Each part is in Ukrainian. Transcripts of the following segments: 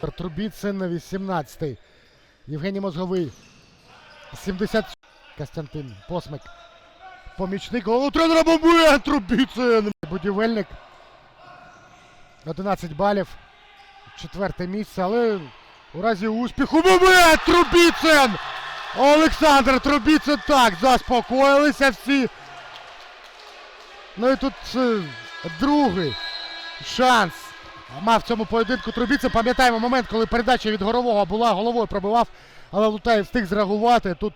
Трубіцин 18-й. Євгеній Мозговий. 70. Костянтин Посмик. Помічник головного тренера Момент Трубіцин. Будівельник. 11 балів. Четверте місце, але у разі успіху момент Трубіцин! Олександр Трубіцин так, заспокоїлися всі. Ну і тут е, другий шанс. Мав цьому поєдинку Трубіцин. Пам'ятаємо момент, коли передача від горового була, головою пробивав, але Лутаєв встиг зреагувати. Тут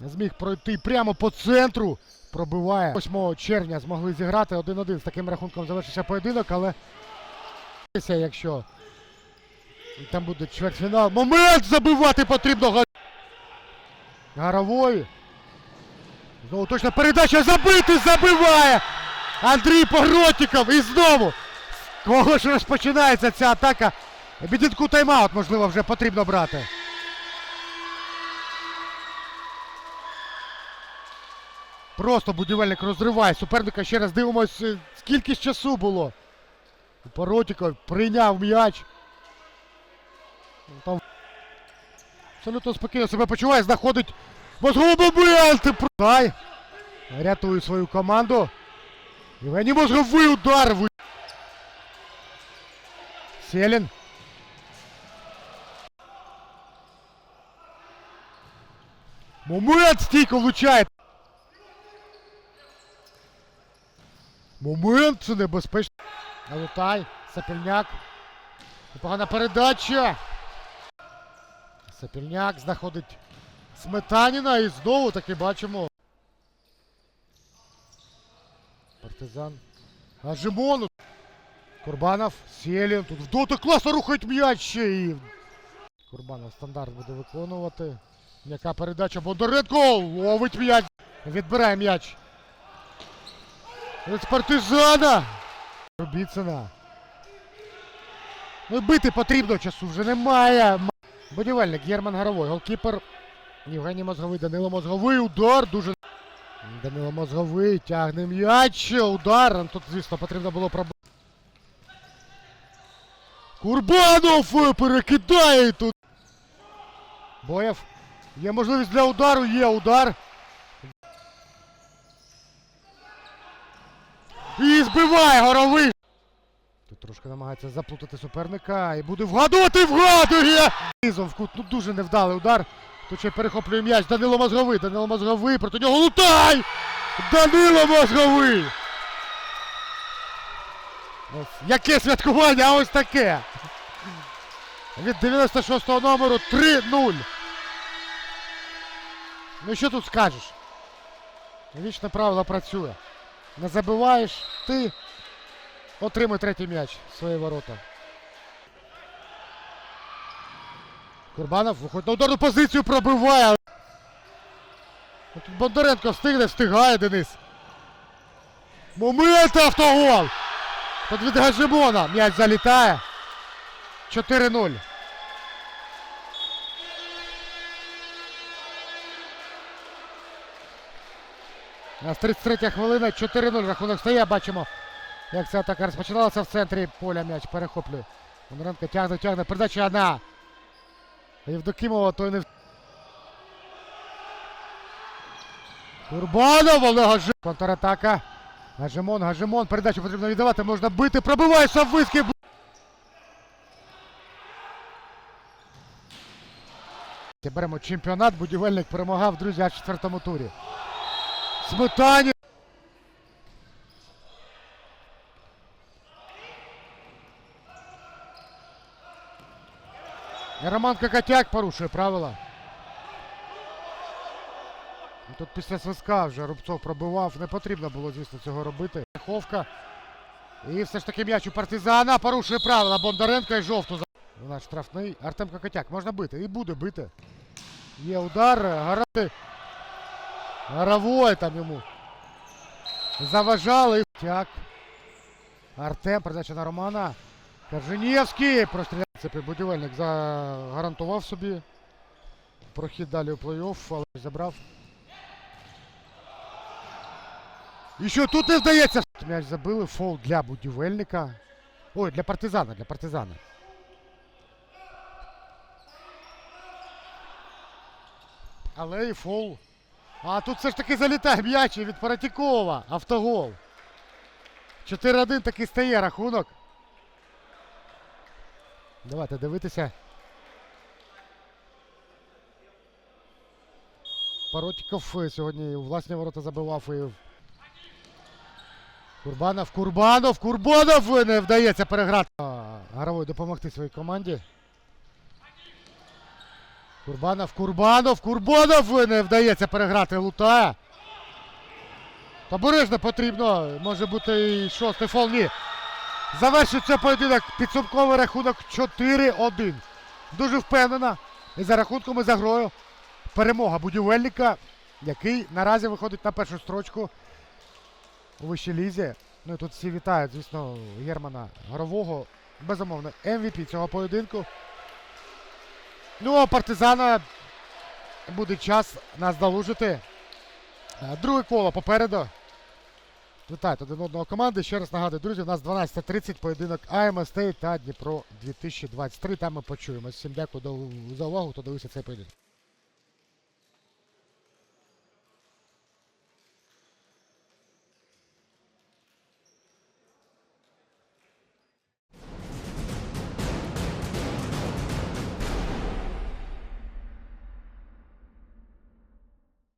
зміг пройти прямо по центру. Пробиває. 8 червня змогли зіграти 1-1 з таким рахунком завершився поєдинок, але якщо там буде чвертьфінал. Момент забивати потрібно. Га- Горовой. Знову точно передача забити забиває. Андрій Погротіков і знову. Кого ж розпочинається ця атака? Бідінку тайм-аут, можливо, вже потрібно брати. Просто будівельник розриває суперника. Ще раз дивимось, е, скільки ж часу було. Поротіков прийняв м'яч. Там абсолютно спокійно себе почуває, знаходить мозговий момент. Рятує свою команду. Євгеній мозговий удар. Селін. Момент стійко влучає. Момент це небезпечно. Налутай, Сапільняк. Непогана передача. Сапільняк знаходить Сметаніна і знову таки бачимо. Партизан. Ажимону. Курбанов, Селін. Тут вдоти класно рухають м'яч ще і. Курбанов стандарт буде виконувати. М'яка передача Бондаренко ловить м'яч. Відбирає м'яч. Від партизана. Рубіцина. Ну бити потрібно часу вже немає. Будівельник Єрман Горовой. Голкіпер. Євгеній Мозговий. Данило Мозговий. Удар дуже. Данило Мозговий. Тягне м'яч. Удар. Тут, звісно, потрібно було пробити. Курбанов е, перекидає тут. Боєв. Є можливість для удару. Є удар. І збиває горовий. Тут трошки намагається заплутати суперника і буде вгадувати, вгадує! Низом в кут, ну дуже невдалий удар. Тут ще перехоплює м'яч. Данило Мозговий. Данило Мозговий, проти нього лутай! Данило Мозговий! Яке святкування, а ось таке! Від 96-го номеру 3-0. Ну що тут скажеш? Вічне правило працює. Не забиваєш ти. Отримай третій м'яч в свої ворота. Курбанов виходить на ударну позицію, пробиває. Тут Бондаренко встигне, встигає Денис. Момент автогол! Тут від Гаджимона м'яч залітає. 4-0. У нас 33 хвилина, 4-0 рахунок стає, бачимо, як ця атака розпочиналася в центрі поля м'яч перехоплює. Бондаренко тягне, тягне, передача одна. Євдокімова той не... в- Курбанов, Олег Гажи... Контратака. Гажимон, Гажимон, передачу потрібно віддавати, можна бити, пробиває Шаввицький. Беремо чемпіонат, будівельник перемагав, друзі, аж в четвертому турі. Сметані. Роман Кокотяк порушує правила. Тут після свистка вже Рубцов пробивав. Не потрібно було, звісно, цього робити. Ховка. І все ж таки м'яч у партизана порушує правила. Бондаренко і жовту. У нас штрафний. Артем Кокотяк. Можна бити. І буде бити. Є удар. Гарати. Горовой там йому. Заважали. Так. Артем, передача на Романа. Корженєвський. Простріляє. Це будівельник загарантував собі. Прохід далі у плей-офф, але забрав. І що тут не здається. М'яч забили фол для будівельника. Ой, для партизана, для партизана. Але і фол. А тут все ж таки залітає м'яч від Паратікова. Автогол. 4-1 таки стає рахунок. Давайте дивитися. Паротіков е, сьогодні у власні ворота забивав і Курбанов, Курбанов, Курбанов не вдається переграти. Гаровой допомогти своїй команді. Курбанов, Курбанов, Курбанов не вдається переграти Лутая. Обережно потрібно. Може бути і шостий фол. Ні. Завершується поєдинок. Підсумковий рахунок 4-1. Дуже впевнена. І за рахунком і за грою. Перемога будівельника, який наразі виходить на першу строчку у вищій лізі. Ну і тут всі вітають, звісно, Германа Горового. Безумовно, MVP цього поєдинку. Ну, а партизана буде час нас долужити. Е, Друге коло попереду. Вітають один одного команди. Ще раз нагадую, друзі, у нас 12.30 поєдинок АМ Стейт та Дніпро 2023. Там ми почуємось. Всім дякую за увагу, хто дивився цей поєдинок.